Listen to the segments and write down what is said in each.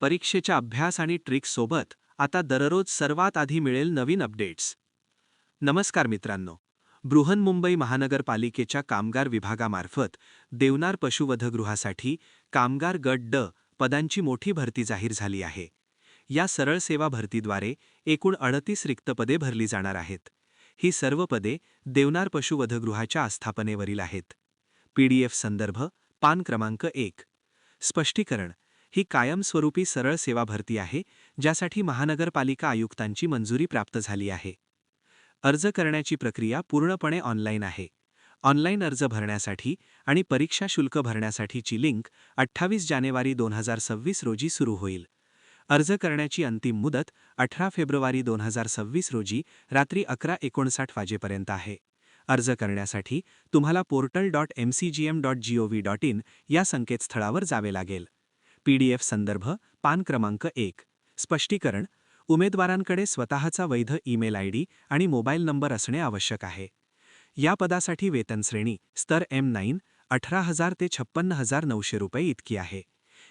परीक्षेच्या अभ्यास आणि ट्रिक्ससोबत आता दररोज सर्वात आधी मिळेल नवीन अपडेट्स. नमस्कार मित्रांनो. बृहन्मुंबई महानगरपालिकेच्या कामगार विभागामार्फत देवनार पशुवधगृहासाठी कामगार गट ड पदांची मोठी भरती जाहीर झाली आहे. या सरळ सेवा भरतीद्वारे एकूण अडतीस रिक्त पदे भरली जाणार आहेत. ही सर्व पदे देवनार पशुवधगृहाच्या आस्थापनेवरील आहेत. पीडीएफ संदर्भ पान क्रमांक एक. स्पष्टीकरण. ही कायमस्वरूपी सरळ सेवा भरती आहे ज्यासाठी महानगरपालिका आयुक्तांची मंजुरी प्राप्त झाली आहे. अर्ज करण्याची प्रक्रिया पूर्णपणे ऑनलाईन आहे. ऑनलाईन अर्ज भरण्यासाठी आणि परीक्षा शुल्क भरण्यासाठीची लिंक अठ्ठावीस जानेवारी दोन हजार सव्वीस रोजी सुरू होईल. अर्ज करण्याची अंतिम मुदत अठरा फेब्रुवारी दोन हजार सव्वीस रोजी रात्री अकरा एकोणसाठ वाजेपर्यंत आहे. अर्ज करण्यासाठी तुम्हाला portal dot M C G M dot G O V dot in या संकेतस्थळावर जावे लागेल. पीडीएफ संदर्भ पान क्रमांक एक. स्पष्टीकरण उमेदवारांकडे स्वतःचा वैध ईमेल आयडी आणि मोबाईल नंबर असणे आवश्यक आहे. या पदासाठी वेतन श्रेणी स्तर एम नाईन अठरा हजार ते छप्पन्न हजार नऊशे रुपये इतकी आहे.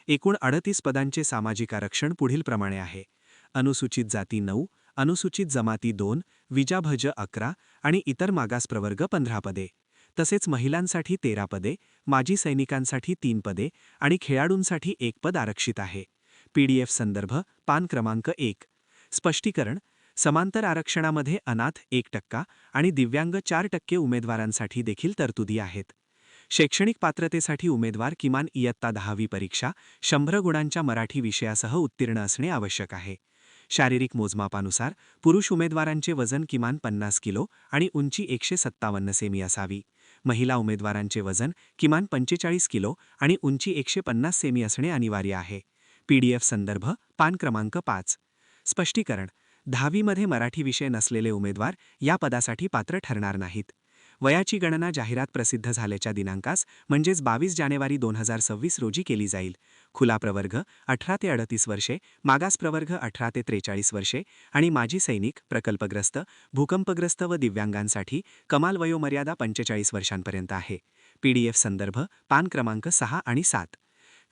एकूण अडतीस पदांचे सामाजिक आरक्षण पुढीलप्रमाणे आहे. अनुसूचित जाती नऊ अनुसूचित जमाती दोन विजाभज अकरा आणि इतर मागास प्रवर्ग पंधरा पदे. तसेच महिलांसाठी तेरा पदे माजी सैनिकांसाठी तीन पदे आणि खेळाडूंसाठी एक पद आरक्षित आहे. पीडीएफ संदर्भ पान क्रमांक एक. स्पष्टीकरण समांतर आरक्षणामध्ये अनाथ एक टक्का आणि दिव्यांग चार टक्के उमेदवारांसाठी देखील तरतुदी आहेत. शैक्षणिक पात्रतेसाठी उमेदवार किमान इयत्ता दहावी परीक्षा शंभर गुणांच्या मराठी विषयासह उत्तीर्ण असणे आवश्यक आहे. शारीरिक मोजमापानुसार पुरुष उमेदवारांचे वजन किमान पन्नास किलो आणि उंची एकशे सत्तावन्न सेमी असावी. महिला उमेदवारांचे वजन किमान पंचेचाळीस किलो आणि उंची एकशे पन्नास सेमी असणे अनिवार्य आहे. पीडीएफ संदर्भ पान क्रमांक पाच. स्पष्टीकरण. दहावीमध्ये मराठी विषय नसलेले उमेदवार या पदासाठी पात्र ठरणार नाहीत. वयाची गणना जाहिरात प्रसिद्ध झाल्याच्या दिनांकास म्हणजेच बावीस जानेवारी दोन हजार सव्वीस रोजी केली जाईल. खुला प्रवर्ग अठरा ते अडतीस वर्षे मागास प्रवर्ग अठरा ते त्रेचाळीस वर्षे आणि माजी सैनिक प्रकल्पग्रस्त भूकंपग्रस्त व दिव्यांगांसाठी कमाल वयोमर्यादा पंचेचाळीस वर्षांपर्यंत आहे. पीडीएफ संदर्भ पान क्रमांक सहा आणि सात.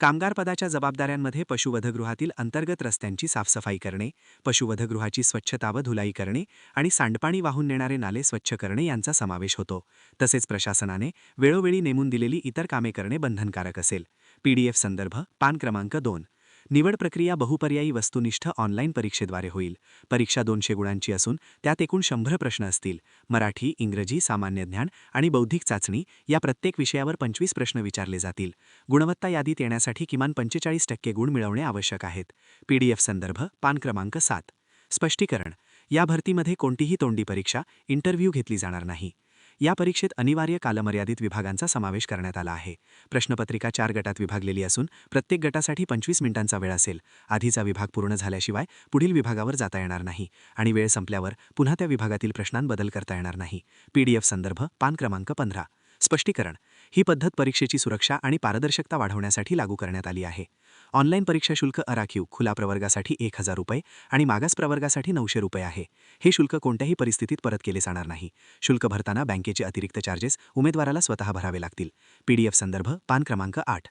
कामगारपदाच्या जबाबदाऱ्यांमध्ये पशुवधगृहातील अंतर्गत रस्त्यांची साफसफाई करणे पशुवधगृहाची स्वच्छता व धुलाई करणे आणि सांडपाणी वाहून नेणारे नाले स्वच्छ करणे यांचा समावेश होतो. तसेच प्रशासनाने वेळोवेळी नेमून दिलेली इतर कामे करणे बंधनकारक असेल. पीडीएफ संदर्भ पान क्रमांक दोन. निवड प्रक्रिया बहुपर्यायी वस्तुनिष्ठ ऑनलाईन परीक्षेद्वारे होईल. परीक्षा दोनशे गुणांची असून त्यात एकूण शंभर प्रश्न असतील. मराठी इंग्रजी सामान्य ज्ञान आणि बौद्धिक चाचणी या प्रत्येक विषयावर पंचवीस प्रश्न विचारले जातील. गुणवत्ता यादीत येण्यासाठी किमान पंचेचाळीस टक्के गुण मिळवणे आवश्यक आहेत. पीडीएफ संदर्भ पान क्रमांक सात. स्पष्टीकरण. या भरतीमध्ये कोणतीही तोंडी परीक्षा इंटरव्ह्यू घेतली जाणार नाही. या परीक्षेत अनिवार्य कालमर्यादित विभागांचा समावेश करण्यात आला आहे. प्रश्नपत्रिका चार गटात विभागलेली असून प्रत्येक गटासाठी पंचवीस मिनिटांचा वेळ असेल. आधीचा विभाग पूर्ण झाल्याशिवाय पुढील विभागावर जाता येणार नाही आणि वेळ संपल्यावर पुन्हा त्या विभागातील प्रश्नांबदल करता येणार नाही. पीडीएफ संदर्भ पान क्रमांक पंधरा. स्पष्टीकरण. ही पद्धत परीक्षेची सुरक्षा आणि पारदर्शकता वाढवण्यासाठी लागू करण्यात आली आहे. ऑनलाईन परीक्षा शुल्क अराखीव खुला प्रवर्गासाठी एक हजार रुपये आणि मागास प्रवर्गासाठी नऊशे रुपये आहे. हे शुल्क कोणत्याही परिस्थितीत परत केले जाणार नाही. शुल्क भरताना बँकेचे अतिरिक्त चार्जेस उमेदवाराला स्वतः भरावे लागतील. पीडीएफ संदर्भ पान क्रमांक आठ.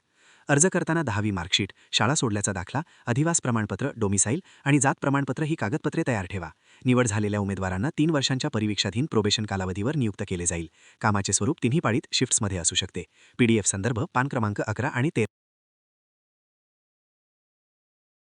अर्ज करताना दहावी मार्कशीट शाळा सोडल्याचा दाखला अधिवास प्रमाणपत्र डोमिसाईल आणि जात प्रमाणपत्र ही कागदपत्रे तयार ठेवा. निवड झालेल्या उमेदवारांना तीन वर्षांच्या परीक्षाधीन प्रोबेशन कालावधीवर नियुक्त केले जाईल. कामाचे स्वरूप तिन्ही पाळीत शिफ्ट्समध्ये असू शकते. पीडीएफ संदर्भ पान क्रमांक अकरा आणि तेरा.